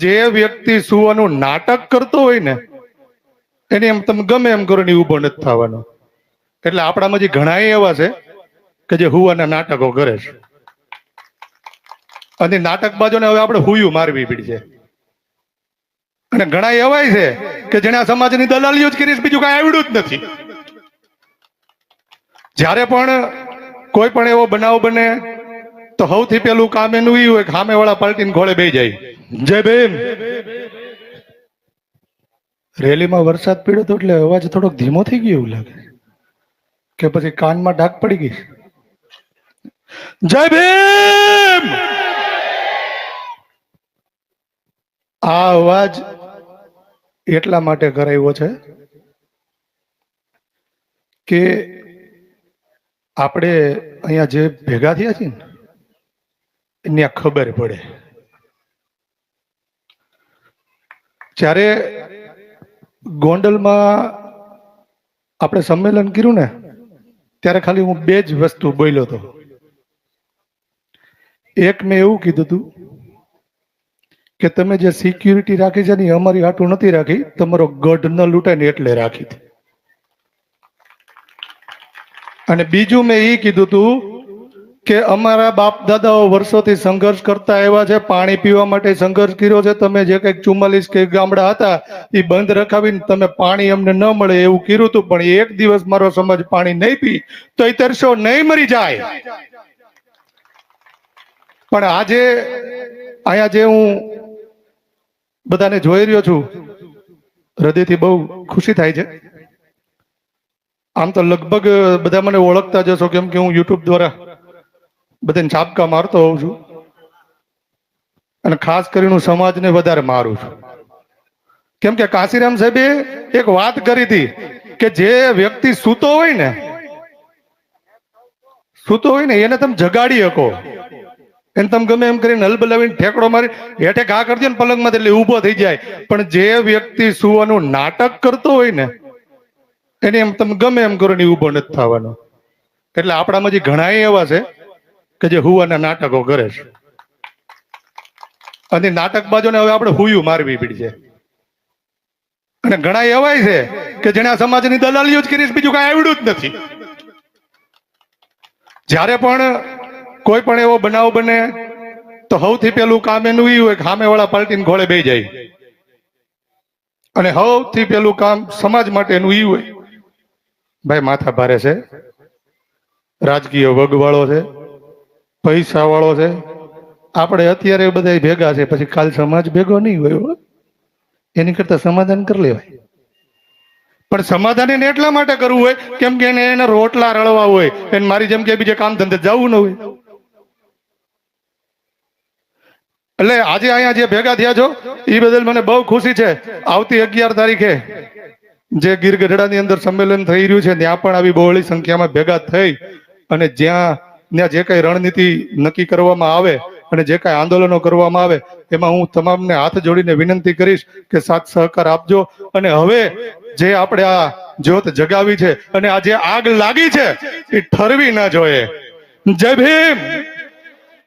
જે વ્યક્તિ સુવાનું નાટક કરતો હોય ને, એને એમ તમે ગમે એમ કરો ને ઊભો નથી થવાનો. એટલે આપણામાં જે ઘણા એવા છે કે જે હુવાના નાટકો કરે છે. અને નાટક બાજુને હવે આપણે હુયું મારવી પડશે. અને ઘણા એવાય છે કે જેને આ સમાજની દલાલીઓ જ કરી બીજું કાંઈ આવડ્યું જ નથી. જ્યારે પણ કોઈ પણ એવો બનાવ બને, તો સૌથી પેલું કામ એનું એ હોય કે સામે વાળા પાર્ટીને ઘોડે બે જાય. જય ભીમ. રેલીમાં વરસાદ પીડ્યો તો એટલે અવાજ થોડોક ધીમો થઈ ગયો એવું લાગે. કે પછી કાનમાં ડાક પડી ગઈ જય ભીમ. આ અવાજ એટલા માટે કરાવ્યો છે કે આપણે અહીંયા જે ભેગા થયા છીએ ને એને ખબર પડે. જ્યારે ગોંડલમાં આપણે સંમેલન કર્યું ને, ત્યારે ખાલી હું બે જ વસ્તુ બોલ્યો હતો. એક મેં એવું કીધું હતું કે તમે જે સિક્યુરિટી રાખી છે ને અમારી હાટું નથી રાખી, તમારો ગઢ ન લૂંટાય ને એટલે રાખી અને બીજું મેં એ કીધું હતું કે અમારા બાપ દાદાઓ વર્ષોથી સંઘર્ષ કરતા આવ્યા છે, પાણી પીવા માટે સંઘર્ષ કર્યો છે. તમે જે કંઈક ચુમ્માલીસ કે ગામડા હતા એ બંધ રખાવીને તમે પાણી અમને ન મળે એવું કર્યું હતું, પણ એક દિવસ મારો સમાજ પાણી નહીં પી, તો એ તરસો નહીં મરી જાય. પણ આજે, અહીંયા જે હું બધાને જોઈ રહ્યો છું, હૃદયથી બહુ ખુશી થાય છે. આમ તો લગભગ બધા મને ઓળખતા જશો કેમ કે હું યુટ્યુબ દ્વારા બધાને છાપકા મારતો હોઉં છું. અને ખાસ કરીને હું સમાજને વધારે મારું છું. કેમ કે કાશીરામ સાહેબે એક વાત કરી હતી કે જે વ્યક્તિ સૂતો હોય ને, સૂતો હોય ને એને તમે જગાડી શકો. એને તમે ગમે એમ કરીને હલબલાવીને ઠેકડો મારી, હેઠે ઘા કરી દો ને પલંગમાં એટલે ઊભો થઈ જાય. પણ જે વ્યક્તિ સુવાનું નાટક કરતો હોય ને, એને એમ તમે ગમે એમ કરો ને ઊભો નથી થવાનો. એટલે આપણામાં જે ઘણા એવા છે કે જે હુવાના નાટકો કરે છે. અને નાટક બાજુને હવે આપણે હુયું મારવી પડશે. અને ઘણા એવાય છે કે જેને આ સમાજની દલાલીઓ જ કરી બીજું કાંઈ આવડ્યું જ નથી. જ્યારે પણ કોઈ પણ એવો બનાવ બને, તો સૌથી પેલું કામ એનું ઈ હોય કે સામે વાળા પાર્ટીને ઘોળે બે જાય. અને સૌથી પેલું કામ સમાજ માટે એનું ઈ હોય. ભાઈ માથા ભારે છે. રાજકીય વગવાળો છે. પૈસા વાળો છે. આપણે અત્યારે બધા ભેગા છે, પછી કાલ સમાજ ભેગો નહીં હોય એની કરતા સમાધાન કરી લેવાય. પણ સમાધાન એને એટલા માટે કરવું હોય, કેમ કે એને એના રોટલા રળવા હોય, એને મારી જેમ કે બીજે કામ ધંધે જવું ન હોય. એટલે આજે અહીંયા જે ભેગા થયા છો એ બદલ મને બહુ ખુશી છે. આવતી અગિયાર તારીખે જે ગીર ગઢડાની અંદર સંમેલન થઈ રહ્યું છે, ત્યાં પણ આવી બહોળી સંખ્યામાં ભેગા થઈ અને જ્યાં ત્યાં જે કઈ રણનીતિ નક્કી કરવામાં આવે અને જે કઈ આંદોલનો કરવામાં આવે, એમાં હું તમામને હાથ જોડીને વિનંતી કરીશ કે સાથ સહકાર આપજો. અને હવે જે આપણે આ જ્યોત જગાવી છે અને આ જે આગ લાગી છે, એ ઠરવી ના જોઈએ. જય ભીમ!